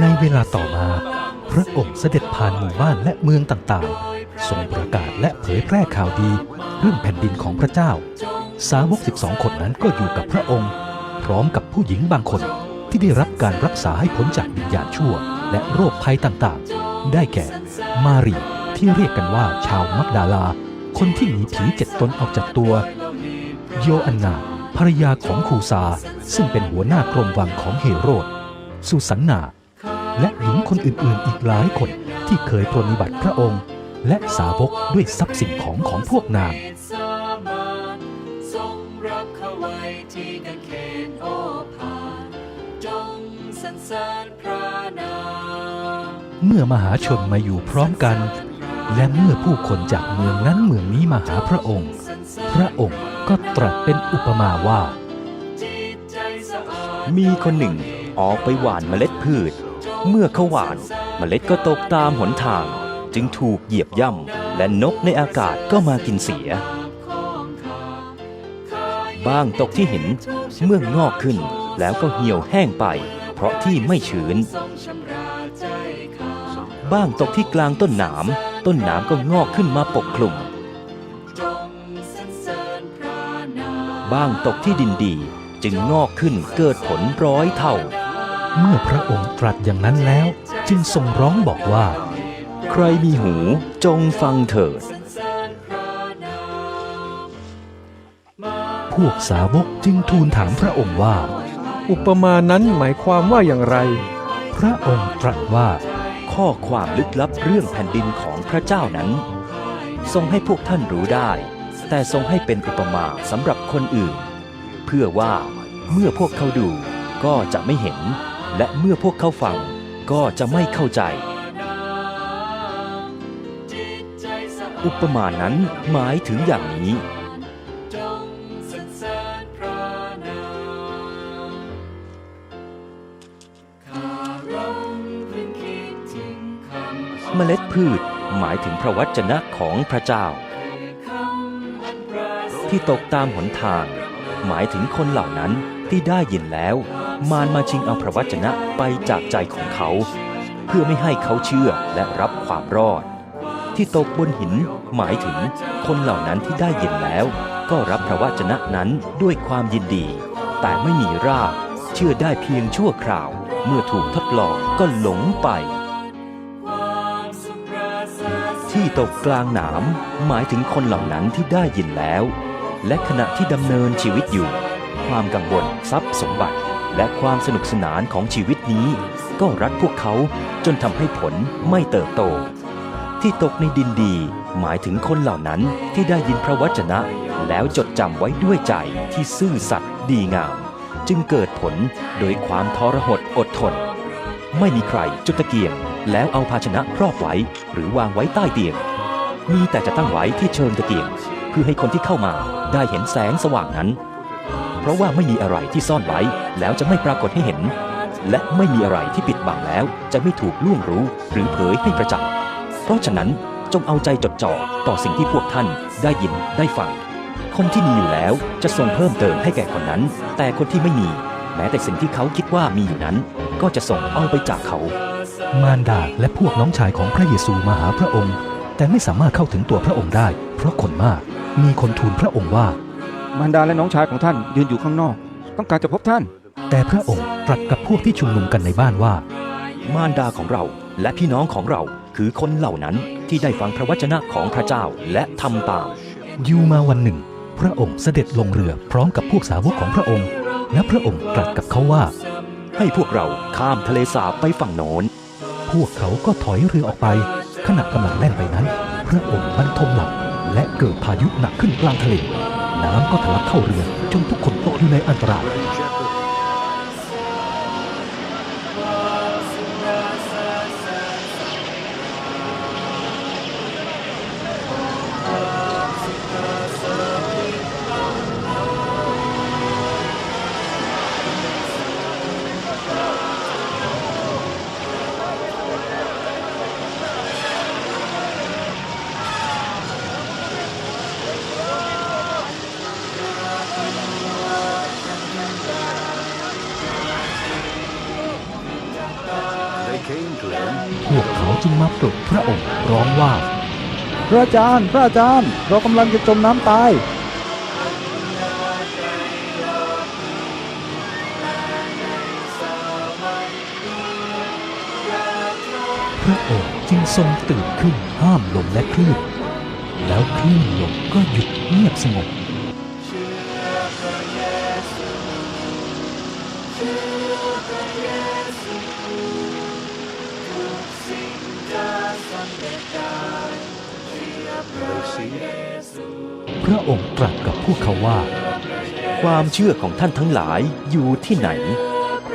ในเวลาต่อมา พระองค์เสด็จผ่านหมู่บ้านและเมืองต่างๆ ทรงประกาศและเผยแพร่ข่าวดีเรื่องแผ่นดินของพระเจ้า สาวก 12 คนนั้นก็อยู่กับพระองค์ พร้อมกับผู้หญิงบางคนที่ได้รับการรักษาให้พ้นจากวิญญาณชั่ว และโรคภัยต่างๆ ได้แก่ มารีที่เรียกกันว่าชาวมักดาลา คนที่หนีผีเจ็ดตนออกจากตัว โยอันนาภรรยาของคูซา ซึ่งเป็นหัวหน้ากรมวังของเฮโรดสุสันนา และหญิงคนอื่นๆ อีกหลายคนที่เคยปรนนิบัติพระองค์ และสาวกด้วยทรัพย์สินของของพวกนางเมื่อมหาชนมาอยู่พร้อมกัน และเมื่อผู้คนจากเมืองนั้นเมืองนี้มาหาพระองค์ พระองค์ก็ตรัสเป็นอุปมาว่า มีคนหนึ่งออกไปหว่านเมล็ดพืช เมื่อเขาหวานเมล็ดก็ตกตามหนทาง จึงถูกเหยียบย่ำและนกในอากาศก็มากินเสีย บ้างตกที่หินเมื่องอกขึ้นแล้วก็เหี่ยวแห้งไป เพราะที่ไม่ชื้น บ้างตกที่กลางต้นหนาม ต้นหนามก็งอกขึ้นมาปกคลุม บ้างตกที่ดินดีจึงงอกขึ้นเกิดผลร้อยเท่า เมื่อพระองค์ตรัสอย่างนั้นแล้ว จึงทรงร้องบอกว่า ใครมีหูจงฟังเถิดสรรเสริญพระนามพวกสาวกจึงทูลถามพระองค์ว่า อุปมานั้นหมายความว่าอย่างไร พระองค์ตรัสว่า ข้อความลึกลับเรื่องแผ่นดินของพระเจ้านั้น ทรงให้พวกท่านรู้ได้ แต่ทรงให้เป็นอุปมาสำหรับคนอื่น เพื่อว่าเมื่อพวกเขาดูก็จะไม่เห็น และเมื่อพวกเขาฟังก็จะไม่เข้าใจ อุปมานั้นหมายถึงอย่างนี้เมเมล็ดพืชหมายถึงพระวจนะของพระเจ้า ที่ตกตามหนทาง หมายถึงคนเหล่านั้นที่ได้ยินแล้ว มารมาชิงเอาพระวจนะไปจากใจของเขา เพื่อไม่ให้เขาเชื่อและรับความรอด ที่ตกบนหินหมายถึงคนเหล่านั้นที่ได้ยินแล้ว ก็รับพระวจนะนั้นด้วยความยินดี แต่ไม่มีรากเชื่อได้เพียงชั่วคราว เมื่อถูกทดลองก็หลงไป ที่ตกกลางหนามหมายถึงคนเหล่านั้นที่ได้ยินแล้ว และขณะที่ดำเนินชีวิตอยู่ ความกังวลทรัพย์สมบัติ และความสนุกสนานของชีวิตนี้ ก็รัดพวกเขาจนทำให้ผลไม่เติบโต ที่ตกในดินดี หมายถึงคนเหล่านั้นที่ได้ยินพระวจนะ แล้วจดจำไว้ด้วยใจที่ซื่อสัตย์ดีงาม จึงเกิดผลโดยความทรหดอดทน ไม่มีใครจุดตะเกียง แล้วเอาภาชนะครอบไว้หรือวางไว้ใต้เตียง มีแต่จะตั้งไว้ที่เชิงตะเกียง เพื่อให้คนที่เข้ามาได้เห็นแสงสว่างนั้น เพราะว่าไม่มีอะไรที่ซ่อนไว้ แล้วจะไม่ปรากฏให้เห็น และไม่มีอะไรที่ปิดบังแล้ว จะไม่ถูกล่วงรู้หรือเผยให้ประจักษ์เพราะฉะนั้นจงเอาใจจดจ่อต่อสิ่งที่พวกท่านได้ยินได้ฟัง คนที่มีอยู่แล้วจะทรงเพิ่มเติมให้แก่คนนั้น แต่คนที่ไม่มี แม้แต่สิ่งที่เขาคิดว่ามีอยู่นั้น ก็จะส่งเอาไปจากเขา มารดาและพวกน้องชายของพระเยซูมาหาพระองค์ แต่ไม่สามารถเข้าถึงตัวพระองค์ได้ เพราะคนมาก มีคนทูลพระองค์ว่า มารดาและน้องชายของท่านยืนอยู่ข้างนอก ต้องการจะพบท่าน แต่พระองค์ตรัสกับพวกที่ชุมนุมกันในบ้านว่า มารดาของเราและพี่น้องของเราคือคนเหล่านั้นที่ได้ฟังพระวจนะของพระเจ้าและทำตาม อยู่มาวันหนึ่ง พระองค์เสด็จลงเรือพร้อมกับพวกสาวกของพระองค์ และพระองค์ตรัสกับเขาว่า ให้พวกเราข้ามทะเลสาบไปฝั่งโน้น พวกเขาก็ถอยเรือออกไป ขณะกำลังแล่นไปนั้น พระองค์บรรทมหลับและเกิดพายุหนักขึ้นกลางทะเล น้ำก็ทะลักเข้าเรือจนทุกคนตกอยู่ในอันตราย วกเขาจึงมาปลุกพระองค์ร้องว่า พระอาจารย์ พระอาจารย์ เรากำลังจะจมน้ำตาย พระองค์จึงทรงตื่นขึ้นห้ามลมและคลื่น แล้วคลื่นลมก็หยุดเงียบสงบ พระองค์ตรัสกับพวกเขาว่า ความเชื่อของท่านทั้งหลายอยู่ที่ไหน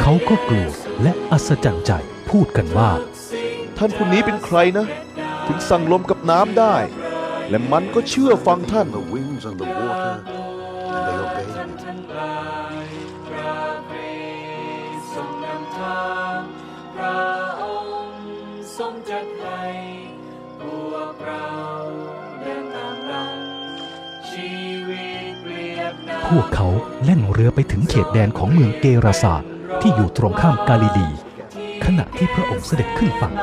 เขาก็กลัวและอัศจรรย์ใจพูดกันว่า ท่านผู้นี้เป็นใครนะ ถึงสั่งลมกับน้ำได้ และมันก็เชื่อฟังท่าน the winds and the water, and they obey him. พระคริสต์ทรงนำทางพระองค์ทรงจัดให้ พวกเราเดินตามหลังชีวิตเปรียบน้ำพวกเขาแล่นเรือไปถึงเขตแดนของเมืองเกราซาที่อยู่ตรงข้ามกาลิลี ขณะที่พระองค์เสด็จขึ้นฝั่ง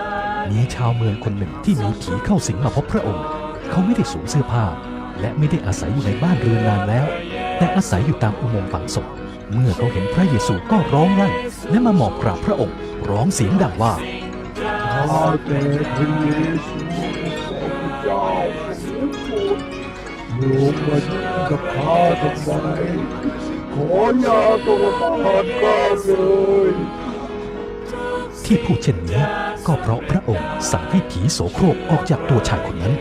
มีชาวเมืองคนหนึ่งที่มีผีเข้าสิงมาพบพระองค์ เขาไม่ได้สวมเสื้อผ้า และไม่ได้อาศัยอยู่ในบ้านเรือนนานแล้ว แต่อาศัยอยู่ตามอุโมงค์ฝังศพเมื่อเขาเห็นพระเยซูก็ร้องลั่นและมาหมอบกราบพระองค์ ร้องเสียงดังว่าข้าแต่ โปรดมายุ่งกับข้าทำไมขออย่าตัวบาดข้าเลยที่พูดเช่นนี้ก็เพราะพระองค์สั่งให้ผีโสโครกออกจากตัวชายคนนั้น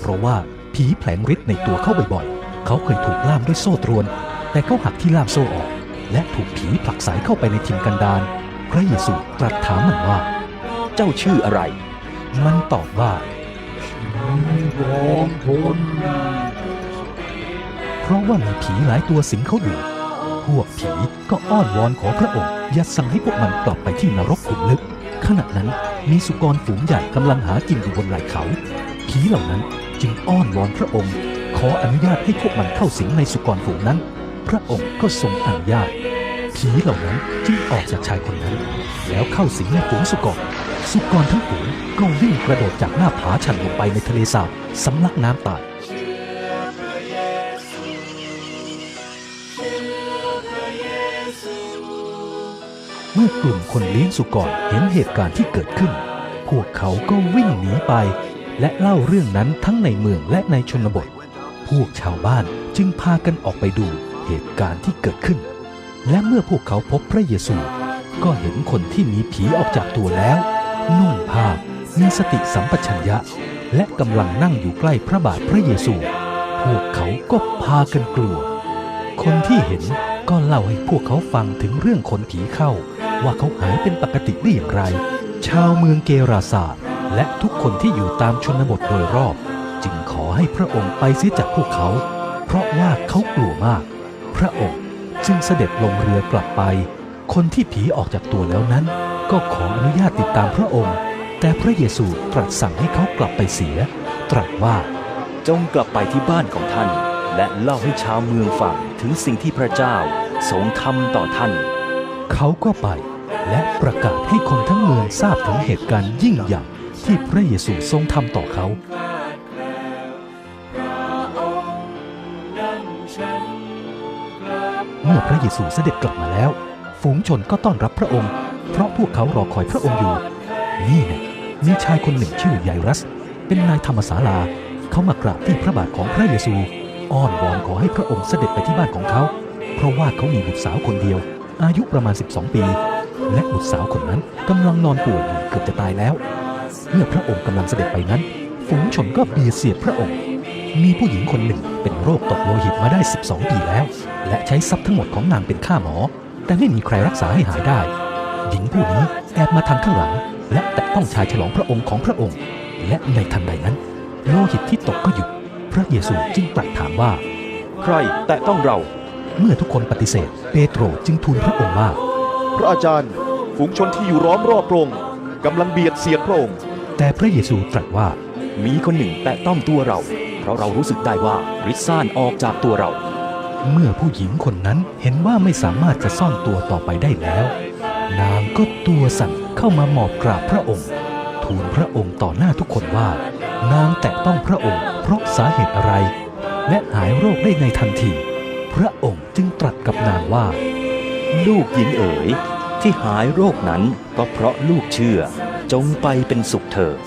เพราะว่าผีแผลงฤทธิ์ในตัวเขาบ่อยๆ เขาเคยถูกล่ามด้วยโซ่ตรวน แต่เขาหักที่ล่ามโซ่ออก และถูกผีผลักไสเข้าไปในทิมกันดารพระเยซูตรัสถามมันว่า เจ้าชื่ออะไร มันตอบว่ามีร้องทน ราะว่ามีผีหลายตัวสิงเขาอยู่ พวกผีก็อ้อนวอนขอพระองค์ อย่าสั่งให้พวกมันกลับไปที่นรกขุมลึก ขณะนั้นมีสุกรฝูงใหญ่กำลังหากินอยู่บนไหล่เขา ผีเหล่านั้นจึงอ้อนวอนพระองค์ ขออนุญาตให้พวกมันเข้าสิงในสุกรฝูงนั้น พระองค์ก็ทรงอนุญาต ผีเหล่านั้นจึงออกจากชายคนนั้น แล้วเข้าสิงในฝูงสุกร สุกรทั้งฝูงก็วิ่งกระโดดจากหน้าผาชันลงไปในทะเลสาบสำลักน้ำตาย เมื่อกลุ่มคนเลี้ยงสุกรเห็นเหตุการณ์ที่เกิดขึ้น พวกเขาก็วิ่งหนีไป และเล่าเรื่องนั้นทั้งในเมืองและในชนบท พวกชาวบ้านจึงพากันออกไปดูเหตุการณ์ที่เกิดขึ้น และเมื่อพวกเขาพบพระเยซู ก็เห็นคนที่มีผีออกจากตัวแล้ว นุ่งผ้ามีสติสัมปชัญญะ และกำลังนั่งอยู่ใกล้พระบาทพระเยซู พวกเขาก็พากันกลัว คนที่เห็นก็เล่าให้พวกเขาฟังถึงเรื่องคนผีเข้า ว่าเขาหายเป็นปกติได้อย่างไร ชาวเมืองเกราซาและทุกคนที่อยู่ตามชนบทโดยรอบ จึงขอให้พระองค์ไปเสียจากพวกเขา เพราะว่าเขากลัวมาก พระองค์จึงเสด็จลงเรือกลับไป คนที่ผีออกจากตัวแล้วนั้น ก็ขออนุญาตติดตามพระองค์ แต่พระเยซูตรัสสั่งให้เขากลับไปเสีย ตรัสว่า จงกลับไปที่บ้านของท่าน และเล่าให้ชาวเมืองฟังถึงสิ่งที่พระเจ้าทรงทำต่อท่าน เขาก็ไป และประกาศให้คนทั้งเมืองทราบถึงเหตุการณ์ยิ่งใหญ่ที่พระเยซูทรงทำต่อเขา เมื่อพระเยซูเสด็จกลับมาแล้ว ฝูงชนก็ต้อนรับพระองค์ เพราะพวกเขารอคอยพระองค์อยู่ นี่นะมีชายคนหนึ่งชื่อไยรัส เป็นนายธรรมศาลา เขามากราบที่พระบาทของพระเยซู อ้อนวอนขอให้พระองค์เสด็จไปที่บ้านของเขา เพราะว่าเขามีบุตรสาวคนเดียว อายุประมาณ 12 ปี และบุตรสาวคนนั้นกำลังนอนป่วยอยู่เกือบจะตายแล้ว เมื่อพระองค์กำลังเสด็จไปนั้น ฝูงชนก็เบียดเสียดพระองค์ มีผู้หญิงคนหนึ่งเป็นโรคตกโลหิตมาได้ 12 ปีแล้ว และใช้ทรัพย์ทั้งหมดของนางเป็นค่าหมอ แต่ไม่มีใครรักษาให้หายได้ หญิงผู้นี้แอบมาทางข้างหลัง และแตะต้องชายฉลองพระองค์ของพระองค์ และในทันใดนั้น โลหิตที่ตกก็หยุดพระเยซูจึงตรัสถามว่า ใครแต่ต้องเรา เมื่อทุกคนปฏิเสธ เปโตรจึงทูลพระองค์ว่าพ ระอาจารย์ ฝูงชนที่อยู่ล้อมรอบพระองค์กำลังเบียดเสียดพระองค์ แต่พระเยซูตรัสว่ามีคนหนึ่งแต่ต้องตัวเรา เพราะเรารู้สึกได้ว่าฤทธิ์ซ่านออกจากตัวเรา เมื่อผู้หญิงคนนั้นเห็นว่าไม่สามารถจะซ่อนตัวต่อไปได้แล้วกนางก็ตัวสั่นเข้ามาหมอบกราบพระองค์ ทูลพระองค์ต่อหน้าทุกคนว่า นางแตะต้องพระองค์เพราะสาเหตุอะไร และหายโรคได้ในทันที พระองค์จึงตรัสกับนางว่า ลูกหญิงเอ๋ย ที่หายโรคนั้นก็เพราะลูกเชื่อ จงไปเป็นสุขเถิด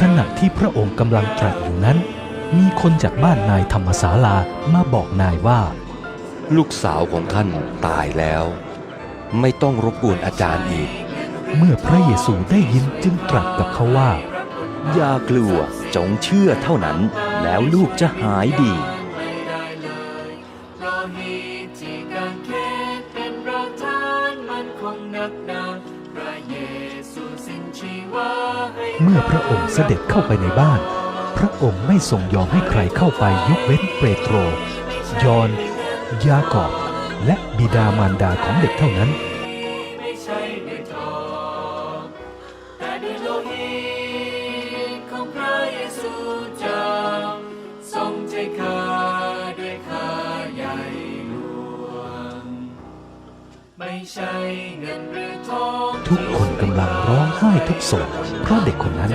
ขณะที่พระองค์กำลังตรัสอยู่นั้น มีคนจากบ้านนายธรรมศาลามาบอกนายว่า ลูกสาวของท่านตายแล้ว ไม่ต้องรบกวนอาจารย์อีก เมื่อพระเยซูได้ยินจึงตรัสกับเขาว่า อย่ากลัวจงเชื่อเท่านั้น แล้วลูกจะหายดีไม่ได้ มื่อพระองค์เสด็จเข้าไปในบ้าน พระองค์ไม่ทรงยอมให้ใครเข้าไปยกเว้นเปโตร ยอห์นยากอบ และบิดามารดาของเด็กเท่านั้นไม่ใช่ด้วยทองแต่ด้วยโลหิตของพระเยซูเจ้าทรงใจข้าด้วยค่าใหญ่หลวงไม่ใช่เงินหรือทองทุกคนกำลังร้องไห้ทุกโศก เพราะเด็กคนนั้น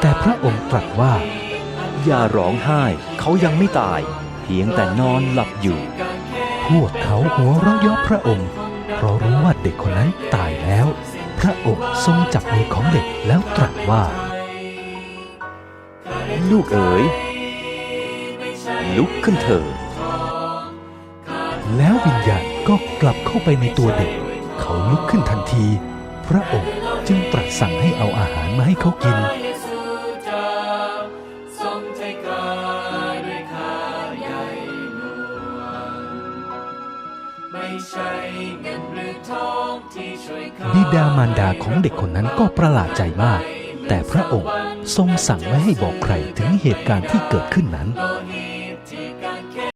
แต่พระองค์ตรัสว่า อย่าร้องไห้เขายังไม่ตาย เพียงแต่นอนหลับอยู่ พวกเขาหัวเราะเยาะพระองค์ เพราะรู้ว่าเด็กคนนั้นตายแล้ว พระองค์ทรงจับมือของเด็กแล้วตรัสว่า ลูกเอ๋ยลุกขึ้นเถิดแล้ววิญญาณก็กลับเข้าไปในตัวเด็ก เขาลุกขึ้นทันที พระองค์ จึงตรัสสั่งให้เอาอาหารมาให้เขากินพระเยซูเจ้าทรงใจกายด้วยค่าใหญ่หลวงไม่ใช่เงินหรือทองที่ช่วยข้าบิดามารดาของเด็กคนนั้นก็ประหลาดใจมาก แต่พระองค์ทรงสั่งไม่ให้บอกใครถึงเหตุการณ์ที่เกิดขึ้นนั้น